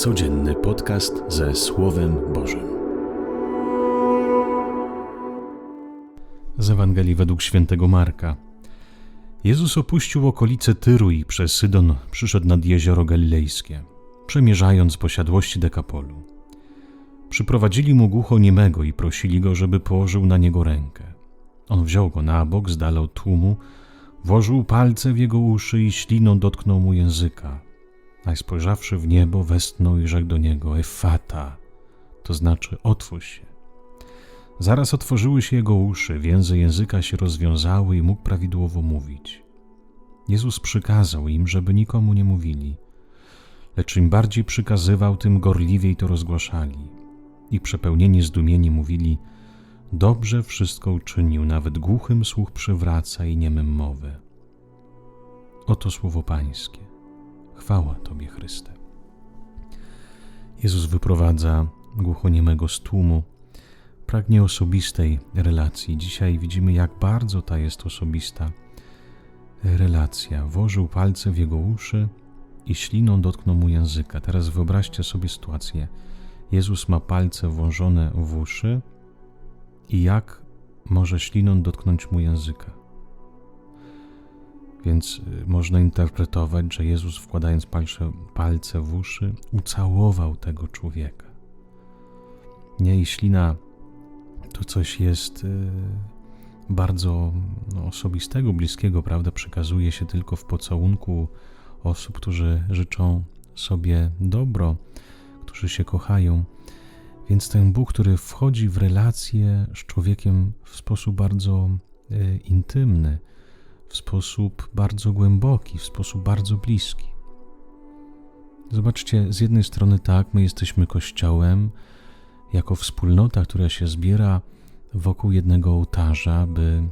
Codzienny podcast ze Słowem Bożym. Z Ewangelii według świętego Marka. Jezus opuścił okolice Tyru i przez Sydon przyszedł nad jezioro galilejskie, przemierzając posiadłości Dekapolu. Przyprowadzili mu głuchoniemego i prosili go, żeby położył na niego rękę. On wziął go na bok z dala od tłumu, włożył palce w jego uszy i śliną dotknął mu języka. A spojrzawszy w niebo, westnął i rzekł do niego: Efata, to znaczy otwórz się. Zaraz otworzyły się jego uszy, więzy języka się rozwiązały i mógł prawidłowo mówić. Jezus przykazał im, żeby nikomu nie mówili, lecz im bardziej przykazywał, tym gorliwiej to rozgłaszali. I przepełnieni zdumieni mówili: Dobrze wszystko uczynił, nawet głuchym słuch przywraca i niemym mowę. Oto słowo Pańskie. Chwała Tobie, Chryste. Jezus wyprowadza głuchoniemego z tłumu, pragnie osobistej relacji. Dzisiaj widzimy, jak bardzo ta jest osobista relacja. Włożył palce w jego uszy i śliną dotknął mu języka. Teraz wyobraźcie sobie sytuację. Jezus ma palce włożone w uszy i jak może śliną dotknąć mu języka. Więc y, można interpretować, że Jezus wkładając palce, w uszy, ucałował tego człowieka. Nie, i ślina to coś jest y, bardzo no, osobistego, bliskiego, prawda? Przekazuje się tylko w pocałunku osób, którzy życzą sobie dobro, którzy się kochają. Więc ten Bóg, który wchodzi w relacje z człowiekiem w sposób bardzo y, intymny, w sposób bardzo głęboki, w sposób bardzo bliski. Zobaczcie, z jednej strony tak, my jesteśmy Kościołem, jako wspólnota, która się zbiera wokół jednego ołtarza, by,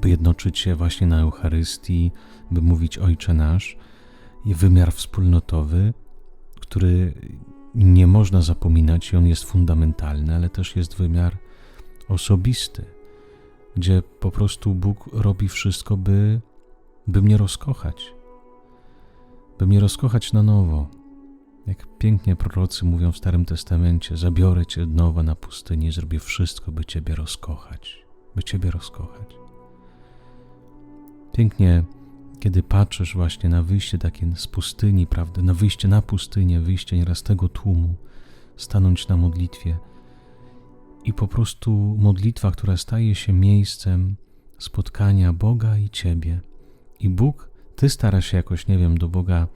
by jednoczyć się właśnie na Eucharystii, by mówić Ojcze Nasz, wymiar wspólnotowy, który nie można zapominać i on jest fundamentalny, ale też jest wymiar osobisty gdzie po prostu Bóg robi wszystko, by, by mnie rozkochać, by mnie rozkochać na nowo. Jak pięknie prorocy mówią w Starym Testamencie, zabiorę Cię od nowa na pustynię, zrobię wszystko, by Ciebie rozkochać, by Ciebie rozkochać. Pięknie, kiedy patrzysz właśnie na wyjście takie z pustyni, prawda, na wyjście na pustynię, wyjście nieraz tego tłumu, stanąć na modlitwie – i po prostu modlitwa, która staje się miejscem spotkania Boga i Ciebie. I Bóg, Ty starasz się jakoś, nie wiem, do Boga,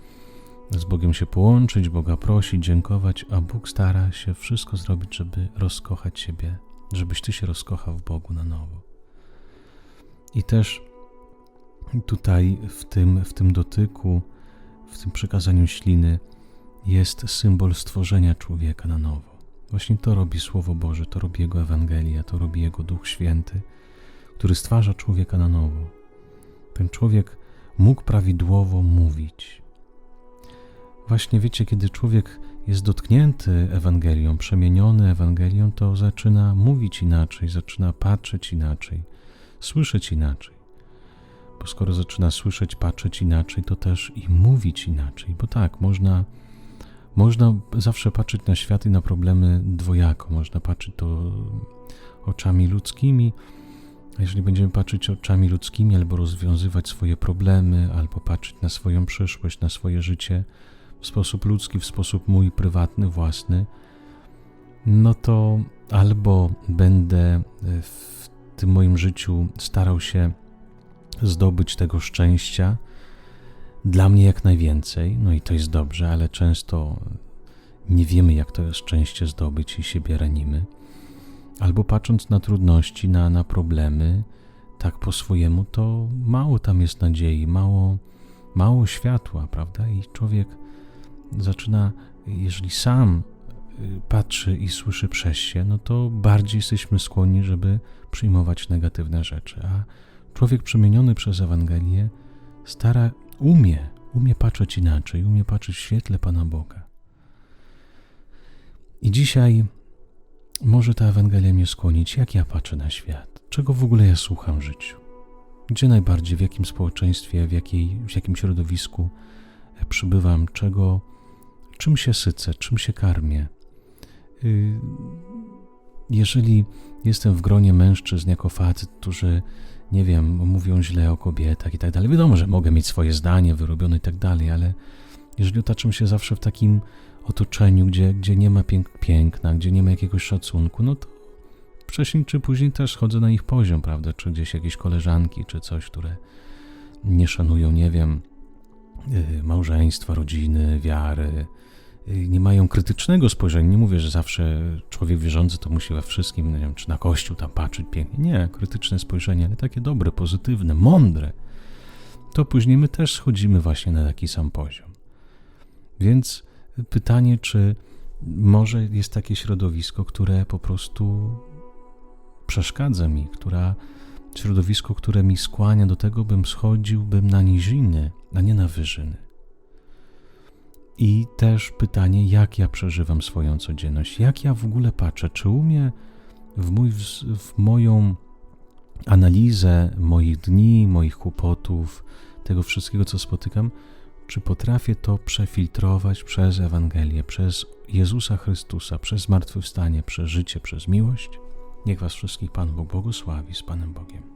z Bogiem się połączyć, Boga prosić, dziękować, a Bóg stara się wszystko zrobić, żeby rozkochać Ciebie, żebyś Ty się rozkochał w Bogu na nowo. I też tutaj w tym, w tym dotyku, w tym przekazaniu śliny jest symbol stworzenia człowieka na nowo. Właśnie to robi Słowo Boże, to robi Jego Ewangelia, to robi Jego Duch Święty, który stwarza człowieka na nowo. Ten człowiek mógł prawidłowo mówić. Właśnie wiecie, kiedy człowiek jest dotknięty Ewangelią, przemieniony Ewangelią, to zaczyna mówić inaczej, zaczyna patrzeć inaczej, słyszeć inaczej. Bo skoro zaczyna słyszeć, patrzeć inaczej, to też i mówić inaczej. Bo tak, można można zawsze patrzeć na świat i na problemy dwojako. Można patrzeć to oczami ludzkimi, a jeżeli będziemy patrzeć oczami ludzkimi, albo rozwiązywać swoje problemy, albo patrzeć na swoją przyszłość, na swoje życie w sposób ludzki, w sposób mój prywatny, własny, no to albo będę w tym moim życiu starał się zdobyć tego szczęścia, dla mnie jak najwięcej, no i to jest dobrze, ale często nie wiemy, jak to szczęście zdobyć i siebie ranimy. Albo patrząc na trudności, na, na problemy, tak po swojemu, to mało tam jest nadziei, mało, mało światła, prawda? I człowiek zaczyna, jeżeli sam y, patrzy i słyszy przez się, no to bardziej jesteśmy skłonni, żeby przyjmować negatywne rzeczy. A człowiek przemieniony przez Ewangelię stara umie, umie patrzeć inaczej, umie patrzeć w świetle Pana Boga. I dzisiaj może ta Ewangelia mnie skłonić, jak ja patrzę na świat, czego w ogóle ja słucham w życiu, gdzie najbardziej, w jakim społeczeństwie, w, jakiej, w jakim środowisku przybywam, czego, czym się sycę, czym się karmię. Y, jeżeli jestem w gronie mężczyzn jako facet, którzy, nie wiem, mówią źle o kobietach i tak dalej, wiadomo, że mogę mieć swoje zdanie wyrobione i tak dalej, ale jeżeli otaczam się zawsze w takim otoczeniu, gdzie, gdzie nie ma pięk piękna, gdzie nie ma jakiegoś szacunku, no to wcześniej czy później też chodzę na ich poziom, prawda? Czy gdzieś jakieś koleżanki, czy coś, które nie szanują, nie wiem, y, małżeństwa, rodziny, wiary, nie mają krytycznego spojrzenia. Nie mówię, że zawsze człowiek wierzący to musi we wszystkim, nie wiem, czy na kościół tam patrzeć pięknie. Nie, krytyczne spojrzenie, ale takie dobre, pozytywne, mądre. To później my też schodzimy właśnie na taki sam poziom. Więc pytanie, czy może jest takie środowisko, które po prostu przeszkadza mi, która, środowisko, które mi skłania do tego, bym schodził bym na niziny, a nie na wyżyny. I też pytanie, jak ja przeżywam swoją codzienność, jak ja w ogóle patrzę, czy umiem w, mój, w moją analizę moich dni, moich kłopotów, tego wszystkiego, co spotykam, czy potrafię to przefiltrować przez Ewangelię, przez Jezusa Chrystusa, przez zmartwychwstanie, przez życie, przez miłość? Niech Was wszystkich Pan Bóg błogosławi z Panem Bogiem.